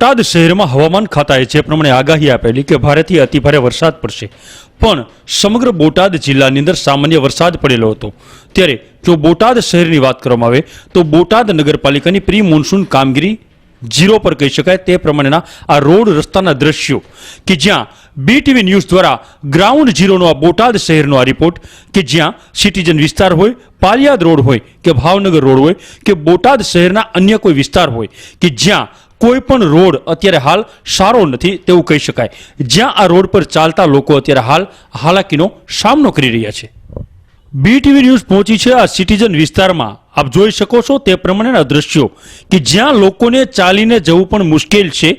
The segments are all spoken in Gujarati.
બોટાદ શહેરમાં હવામાન ખાતાએ જે પ્રમાણે આગાહી આપેલી કે ભારેથી અતિભારે વરસાદ પડશે. પણ સમગ્ર બોટાદ જિલ્લાની અંદર સામાન્ય વરસાદ પડેલો હતો. ત્યારે જો બોટાદ શહેરની વાત કરવામાં આવે, તો બોટાદ નગરપાલિકાની પ્રી મોન્સૂન કામગીરી ઝીરો પર કહી શકાય. તે પ્રમાણેના આ રોડ રસ્તાના દ્રશ્યો કે જ્યાં બીટીવી ન્યૂઝ દ્વારા ગ્રાઉન્ડ ઝીરોનો આ બોટાદ શહેરનો આ રિપોર્ટ કે જ્યાં સિટીઝન વિસ્તાર હોય, પાલિયાદ રોડ હોય કે ભાવનગર રોડ હોય કે બોટાદ શહેરના અન્ય કોઈ વિસ્તાર હોય કે જ્યાં કોઈ પણ રોડ અત્યારે હાલ સારો નથી તેવું કહી શકાય. જ્યાં આ રોડ પર ચાલતા લોકો અત્યારે હાલ હાલાકીનો સામનો કરી રહ્યા છે. બીટીવી ન્યૂઝ પહોંચી છે આ સિટીઝન વિસ્તારમાં. આપ જોઈ શકો છો તે પ્રમાણેના દ્રશ્યો કે જ્યાં લોકોને ચાલીને જવું પણ મુશ્કેલ છે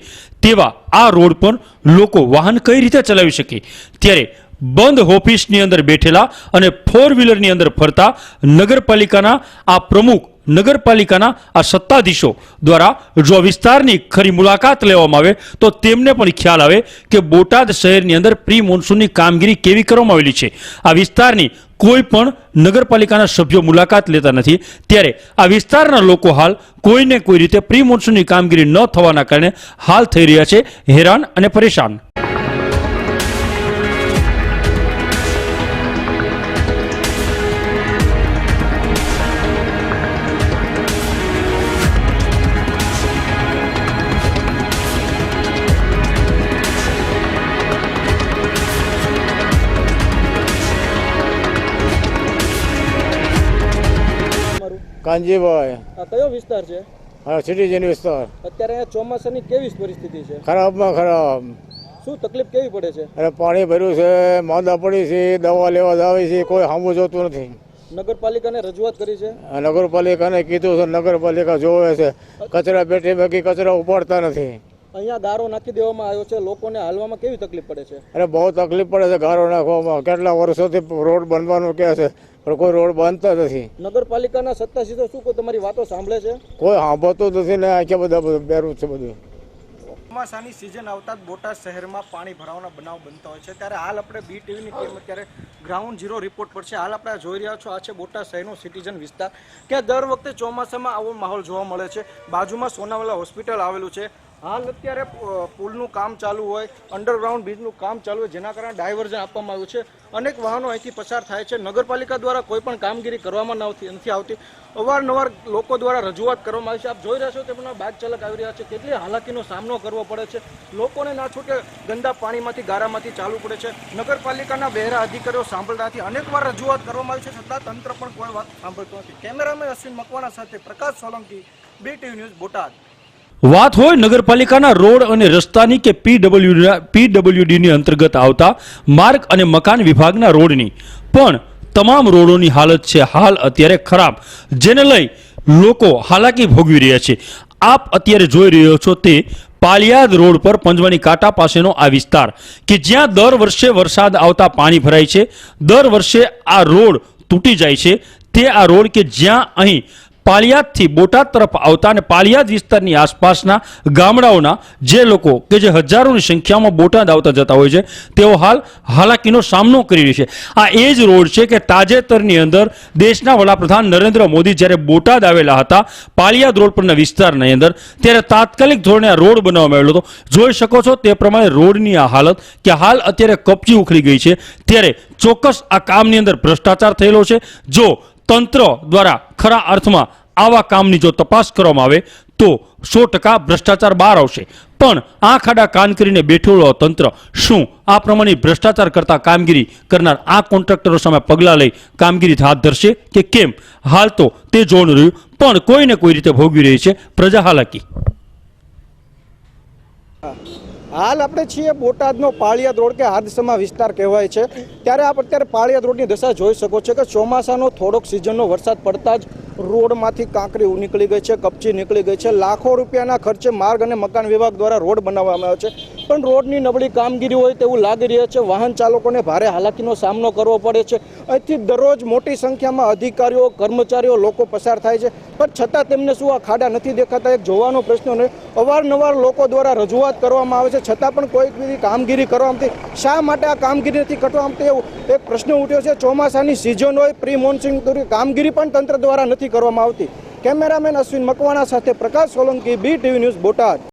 તેવા આ રોડ પર લોકો વાહન કઈ રીતે ચલાવી શકે? ત્યારે બંધ ઓફિસની અંદર બેઠેલા અને ફોર વ્હીલરની અંદર ફરતા નગરપાલિકાના આ પ્રમુખ, નગરપાલિકાના આ સત્તાધીશો દ્વારા જો વિસ્તારની ખરી મુલાકાત લેવામાં આવે, તો તેમને પણ ખ્યાલ આવે કે બોટાદ શહેરની અંદર પ્રી મોન્સૂનની કામગીરી કેવી કરવામાં આવેલી છે. આ વિસ્તારની કોઈ પણ નગરપાલિકાના સભ્યો મુલાકાત લેતા નથી. ત્યારે આ વિસ્તારના લોકો હાલ કોઈને કોઈ રીતે પ્રી મોન્સૂનની કામગીરી ન થવાના કારણે હાલ થઈ રહ્યા છે. હેરાન અને પરેશાન. કાનજીભાઈ આ કયો વિસ્તાર છે? હા સિટીઝન વિસ્તાર. અત્યારે અહીંયા ચોમાસાની કેવી પરિસ્થિતિ છે? ખરાબમાં ખરાબ. શું તકલીફ કેવી પડે છે? અરે પાણી ભર્યું છે માંદા પડી છે દવા લેવા આવે છે કોઈ સાંભળું જોતું નથી. નગરપાલિકાને રજૂઆત કરી છે? નગરપાલિકાને કીધું છે નગરપાલિકા જોવે છે. કચરા પેટી બાકી કચરા ઉપાડતા નથી. અહીંયા ગારો નાખી દેવામાં આવ્યો છે લોકોને હાલવામાં કેવી તકલીફ પડે છે? અરે બહુ તકલીફ પડે છે ગારો નાખવામાં. કેટલા વર્ષોથી રોડ બનવાનું કહે છે પણ કોઈ રોડ બાંધતા નથી. નગરપાલિકાના સત્તાધીશો શું કોઈ તમારી વાતો સાંભળે છે? કોઈ સાંભળતું નથી ને આખે બધા બધું બેરું છે બધું. ચોમાસાની સિઝન આવતા જ બોટાદ શહેરમાં પાણી ભરાવાના બનાવ બનતા હોય છે. ત્યારે હાલ આપણે બી ટીવીની ટીમ અત્યારે ગ્રાઉન્ડ ઝીરો રિપોર્ટ પર છે. હાલ આપણે જોઈ રહ્યા છો આ છે બોટાદ શહેરનો સિટીઝન વિસ્તાર કે દર વખતે ચોમાસામાં આવો માહોલ જોવા મળે છે. બાજુમાં સોનાવાલા હોસ્પિટલ આવેલું છે. હાલ અત્યારે પુલનું કામ ચાલુ હોય અંડરગ્રાઉન્ડ બ્રિજનું કામ ચાલુ હોય, જેના કારણે ડાયવર્ઝન આપવામાં આવ્યું છે. અનેક વાહનો અહીંથી પસાર થાય છે. નગરપાલિકા દ્વારા કોઈ પણ કામગીરી કરવામાં નથી આવતી. અવારનવાર લોકો દ્વારા રજૂઆત કરવામાં આવી છે. આપ જોઈ રહ્યા છો તેમના બાઇક ચાલક આવી રહ્યા છે. કેટલી હાલાકીનો સામનો કરવો પડે છે. લોકોને ના છૂટે ગંદા પાણીમાંથી, ગારામાંથી ચાલુ પડે છે. નગરપાલિકાના બહેરા અધિકારીઓ સાંભળતા નથી. અનેકવાર રજૂઆત કરવામાં આવી છે. છતાં તંત્ર પણ કોઈ વાત સાંભળતું નથી. કેમેરામેન અશ્વિન મકવાણા સાથે Prakash Solanki B TV news Botad. વાત હોય નગરપાલિકાના રોડ અને રસ્તાની કે પીડબ્લ્યુ પીડબ્લ્યુડીની અંતર્ગત આવતા માર્ગ અને મકાન વિભાગના રોડની. પણ તમામ રોડોની હાલત છે હાલ અત્યારે ખરાબ, જેને લઈ લોકો હાલાકી ભોગવી રહ્યા છે. આપ અત્યારે જોઈ રહ્યો છો તે પાલિયાદ રોડ પર પંજવાણી કાંટા પાસેનો આ વિસ્તાર, કે જ્યાં દર વર્ષે વરસાદ આવતા પાણી ભરાય છે. દર વર્ષે આ રોડ તૂટી જાય છે. તે આ રોડ કે જ્યાં અહીં પાલિયાદથી બોટાદ તરફ આવતા અને પાળિયાદ વિસ્તારની આસપાસના ગામડાઓના જે લોકો કે જે હજારોની સંખ્યામાં બોટાદ આવતા જતા હોય છે, તેઓ હાલ હાલાકીનો સામનો કરી રહી છે. આ એ જ રોડ છે કે તાજેતરની અંદર દેશના વડાપ્રધાન નરેન્દ્ર મોદી જ્યારે બોટાદ આવેલા હતા, પાળિયાદ રોડ પરના વિસ્તારની અંદર, ત્યારે તાત્કાલિક ધોરણે આ રોડ બનાવવામાં આવેલો હતો. જોઈ શકો છો તે પ્રમાણે રોડની આ હાલત કે હાલ અત્યારે કપચી ઉખડી ગઈ છે. ત્યારે ચોક્કસ આ કામની અંદર ભ્રષ્ટાચાર થયેલો છે. જો તંત્ર દ્વારા ખરા અર્થમાં આવા કામની જો તપાસ કરવામાં આવે, તો સો ટકા ભ્રષ્ટાચાર બહાર આવશે. પણ આ ખાડા કાન કરીને બેઠેલો તંત્ર, શું આ પ્રમાણે ભ્રષ્ટાચાર કરતા કામગીરી કરનાર આ કોન્ટ્રાક્ટરો સામે પગલાં લઈ કામગીરી હાથ ધરશે કે કેમ? હાલ તો તે જોવાનું રહ્યું, પણ કોઈને કોઈ રીતે ભોગવી રહી છે પ્રજા હાલાકી. હાલ આપણે છીએ બોટાદનો પાળિયાદ રોડ કે હાદસમા વિસ્તાર કહેવાય છે. ત્યારે આપ અત્યારે પાળિયાદ રોડની દશા જોઈ શકો છો કે ચોમાસાનો થોડોક સિઝનનો વરસાદ પડતા જ રોડમાંથી કાંકરીઓ નીકળી ગઈ છે, કપચી નીકળી ગઈ છે. લાખો રૂપિયાના ખર્ચે માર્ગ અને મકાન વિભાગ દ્વારા રોડ બનાવવામાં આવ્યો છે. પણ રોડની નબળી કામગીરી હોય તેવું લાગી રહ્યું છે. વાહન ચાલકોને ભારે હાલાકીનો સામનો કરવો પડે છે. અહીંથી દરરોજ મોટી સંખ્યામાં અધિકારીઓ, કર્મચારીઓ, લોકો પસાર થાય છે. પણ છતાં તેમને શું આ ખાડા નથી દેખાતા? એક જોવાનો પ્રશ્ન નહીં. અવારનવાર લોકો દ્વારા રજૂઆત કરવામાં આવે છે. છતાં પણ કોઈ બી કામગીરી કરવામાં આવતી શા માટે આ કામગીરી નથી કરવામાં આવતી એવું એક પ્રશ્ન ઉઠ્યો છે. ચોમાસાની સિઝન હોય પ્રી મોન્સૂન કામગીરી પણ તંત્ર દ્વારા નથી કરવામાં આવતી. કેમેરામેન અશ્વિન મકવાણા સાથે Prakash Solanki B TV news Botad.